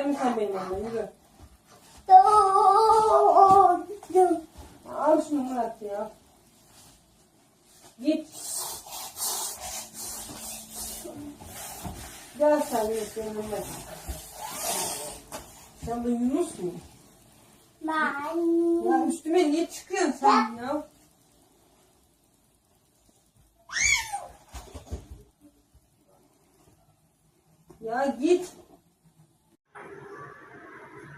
Gel mi sen benim yanıma yürü. Al şunu Murat ya. Git. Gel sen Yunus yanıma. Sen de Yunus mu? Ben. Ya üstüme niye çıkıyorsun sen ya? Ya git.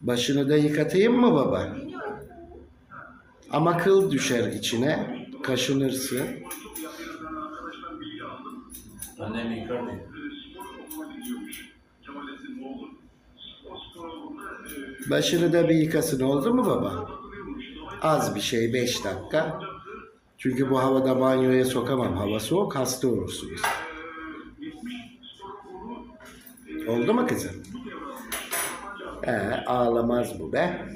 Başını da yıkatayım mı baba? Ama kıl düşer içine. Kaşınırsın. Annem yıkar. Başını da bir yıkasın oldu mu baba? Az bir şey 5 dakika. Çünkü bu havada banyoya sokamam. Hava soğuk hasta olursunuz. Oldu mu kızım? Ee, ağlamaz bu be.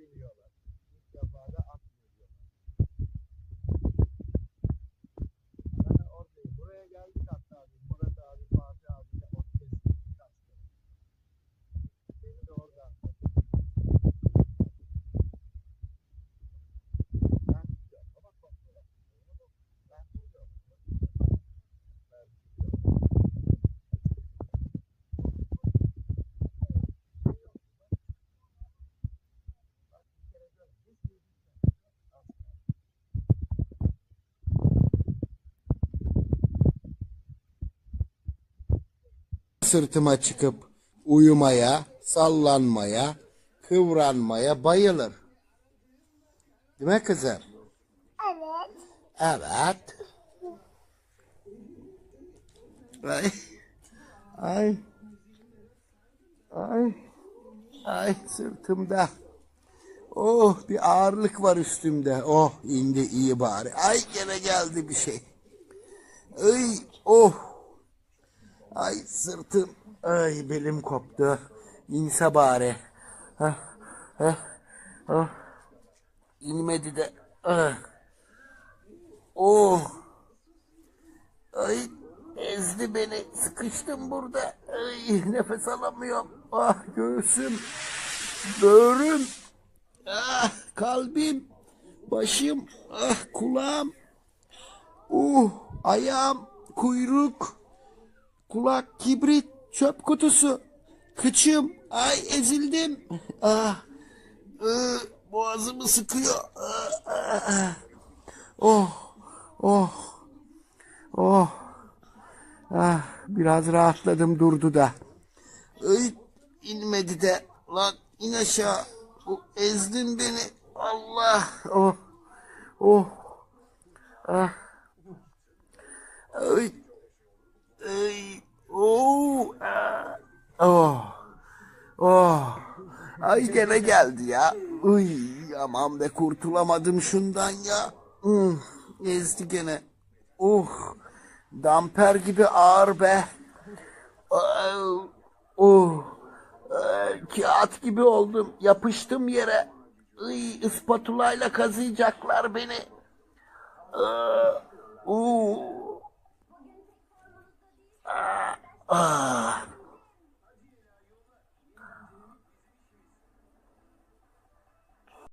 Bu sırtıma çıkıp uyumaya, sallanmaya, kıvranmaya bayılır. Değil mi kızım? Evet. Evet. Ay. Ay. Ay. Ay sırtımda. Oh bir ağırlık var üstümde. Oh indi iyi bari. Ay gene geldi bir şey. Ay oh. Ay sırtım. Ay belim koptu. İnse bari. Hah, hah, oh. İnmedi de. Ah. Oh. Ay ezdi beni. Sıkıştım burada. Ay nefes alamıyorum. Ah göğsüm. Böğrüm. Ah kalbim. Başım. Ah kulağım. Uh ayağım. Kuyruk. Kulak, kibrit, çöp kutusu. Kıçım. Ay ezildim. Ah. ıı, boğazımı sıkıyor. Ah, ah, ah. Oh. Oh. Oh. Ah, biraz rahatladım durdu da. Ay, inmedi de. Lan in aşağı. Bu, ezdin beni. Allah. Oh. Oh. Ah. Ay. Oh. Ah. Oh. Oh. Ay gene geldi ya. Uy aman be kurtulamadım şundan ya. Hmm, ezdi gene. Uh. Damper gibi ağır be. Oh. Oh. Ay, Kağıt gibi oldum. Yapıştım yere. Iy, ispatulayla kazıyacaklar beni. Ah, uh. Ah.